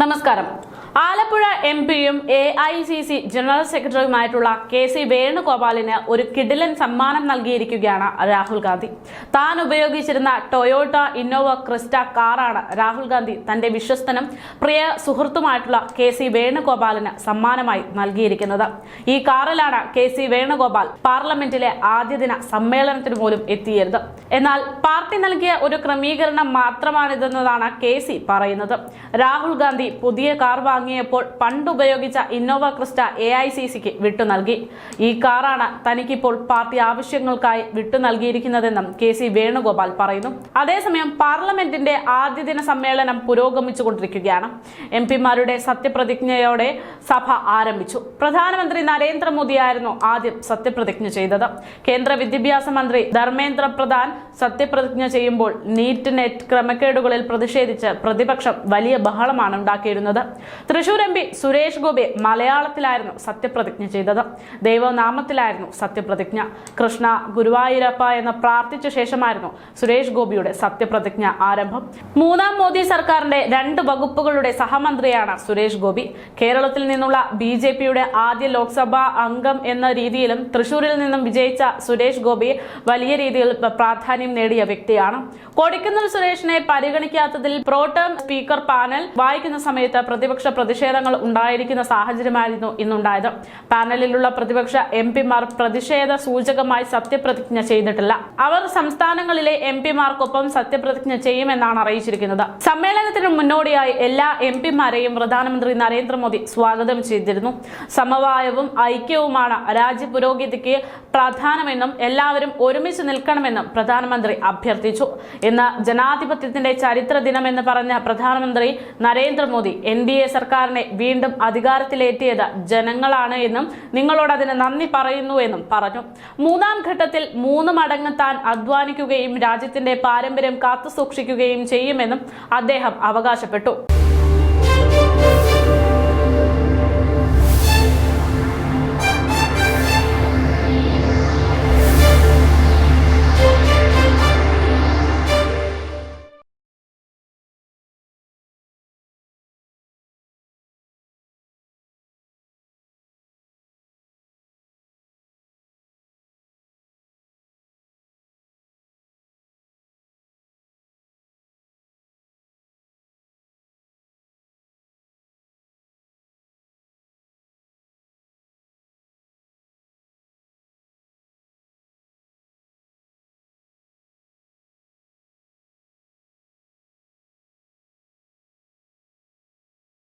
നമസ്കാരം. ആലപ്പുഴ എം പിയും A I C C general സെക്രട്ടറിയുമായിട്ടുള്ള K C വേണുഗോപാലിന് ഒരു കിടിലൻ സമ്മാനം നൽകിയിരിക്കുകയാണ് രാഹുൽ ഗാന്ധി. താൻ ഉപയോഗിച്ചിരുന്ന ടൊയോട്ട ഇന്നോവ ക്രിസ്റ്റ കാറാണ് രാഹുൽ ഗാന്ധി തന്റെ വിശ്വസ്തനും പ്രിയ സുഹൃത്തുമായിട്ടുള്ള കെ സി വേണുഗോപാലിന് സമ്മാനമായി നൽകിയിരിക്കുന്നത്. ഈ കാറിലാണ് കെ സി വേണുഗോപാൽ പാർലമെന്റിലെ ആദ്യ ദിന സമ്മേളനത്തിന് പോലും എത്തിയത് എന്നാൽ പാർട്ടി നൽകിയ ഒരു ക്രമീകരണം മാത്രമാണിതെന്നതാണ് കെ സി പറയുന്നത്. രാഹുൽ ഗാന്ധി പുതിയ കാർ വാങ്ങിയപ്പോൾ പണ്ട് ഉപയോഗിച്ച Innova Crysta A I C സിക്ക് വിട്ടു നൽകി. ഈ കാറാണ് തനിക്കിപ്പോൾ പാർട്ടി ആവശ്യങ്ങൾക്കായി വിട്ടു നൽകിയിരിക്കുന്നതെന്നും കെ സി വേണുഗോപാൽ പറയുന്നു. അതേസമയം പാർലമെന്റിന്റെ ആദ്യ ദിന സമ്മേളനം പുരോഗമിച്ചുകൊണ്ടിരിക്കുകയാണ്. എം പിമാരുടെ സത്യപ്രതിജ്ഞയോടെ സഭ ആരംഭിച്ചു. പ്രധാനമന്ത്രി നരേന്ദ്രമോദിയായിരുന്നു ആദ്യം സത്യപ്രതിജ്ഞ ചെയ്തത്. കേന്ദ്ര വിദ്യാഭ്യാസ മന്ത്രി ധർമ്മേന്ദ്ര പ്രധാൻ സത്യപ്രതിജ്ഞ ചെയ്യുമ്പോൾ നീറ്റ് നെറ്റ് ക്രമക്കേടുകളിൽ പ്രതിഷേധിച്ച് പ്രതിപക്ഷം വലിയ ബഹളമാണ് ഉണ്ടാക്കിയിരുന്നത്. തൃശൂർ എം പി സുരേഷ് ഗോപി മലയാളത്തിലായിരുന്നു സത്യപ്രതിജ്ഞ ചെയ്തത്. ദൈവനാമത്തിലായിരുന്നു സത്യപ്രതിജ്ഞ. കൃഷ്ണ ഗുരുവായൂരപ്പ എന്ന് പ്രാർത്ഥിച്ച ശേഷമായിരുന്നു സുരേഷ് ഗോപിയുടെ സത്യപ്രതിജ്ഞ ആരംഭം. മൂന്നാം മോദി സർക്കാരിന്റെ രണ്ട് വകുപ്പുകളുടെ സഹമന്ത്രിയാണ് സുരേഷ് ഗോപി. കേരളത്തിൽ നിന്നുള്ള ബി ജെ പിയുടെ ആദ്യ ലോക്സഭാ അംഗം എന്ന രീതിയിലും തൃശൂരിൽ നിന്നും വിജയിച്ച സുരേഷ് ഗോപി വലിയ രീതിയിൽ പ്രാധാന്യം നേടിയ വ്യക്തിയാണ്. കൊടിക്കുന്നിൽ സുരേഷിനെ പരിഗണിക്കാത്തതിൽ പ്രോട്ടേം സ്പീക്കർ പാനൽ വായിക്കുന്ന സമയത്ത് പ്രതിപക്ഷ പ്രതിഷേധങ്ങൾ ഉണ്ടായിരിക്കുന്ന സാഹചര്യമായിരുന്നു ഇന്നുണ്ടായത്. പാനലിലുള്ള പ്രതിപക്ഷ എം പിമാർ പ്രതിഷേധ സൂചകമായി സത്യപ്രതിജ്ഞ ചെയ്തിട്ടില്ല. അവർ സംസ്ഥാനങ്ങളിലെ എം പിമാർക്കൊപ്പം സത്യപ്രതിജ്ഞ ചെയ്യുമെന്നാണ് അറിയിച്ചിരിക്കുന്നത്. സമ്മേളനത്തിന് മുന്നോടിയായി എല്ലാ എം പിമാരെയും പ്രധാനമന്ത്രി നരേന്ദ്രമോദി സ്വാഗതം ചെയ്തിരുന്നു. സമവായവും ഐക്യവുമാണ് രാജ്യ പുരോഗതിക്ക് പ്രധാനമെന്നും എല്ലാവരും ഒരുമിച്ച് നിൽക്കണമെന്നും പ്രധാനമന്ത്രി അഭ്യർത്ഥിച്ചു. ഇന്ന് ജനാധിപത്യത്തിന്റെ ചരിത്ര ദിനമെന്ന് പറഞ്ഞ പ്രധാനമന്ത്രി നരേന്ദ്രമോദി എൻ ഡി എ സർക്കാരിനെ വീണ്ടും അധികാരത്തിലേറ്റിയത് ജനങ്ങളാണ് എന്നും നിങ്ങളോട് അതിന് നന്ദി പറയുന്നു എന്നും പറഞ്ഞു. മൂന്നാം ഘട്ടത്തിൽ മൂന്ന് മടങ്ങ് താൻ അധ്വാനിക്കുകയും രാജ്യത്തിന്റെ പാരമ്പര്യം കാത്തുസൂക്ഷിക്കുകയും ചെയ്യുമെന്നും അദ്ദേഹം അവകാശപ്പെട്ടു.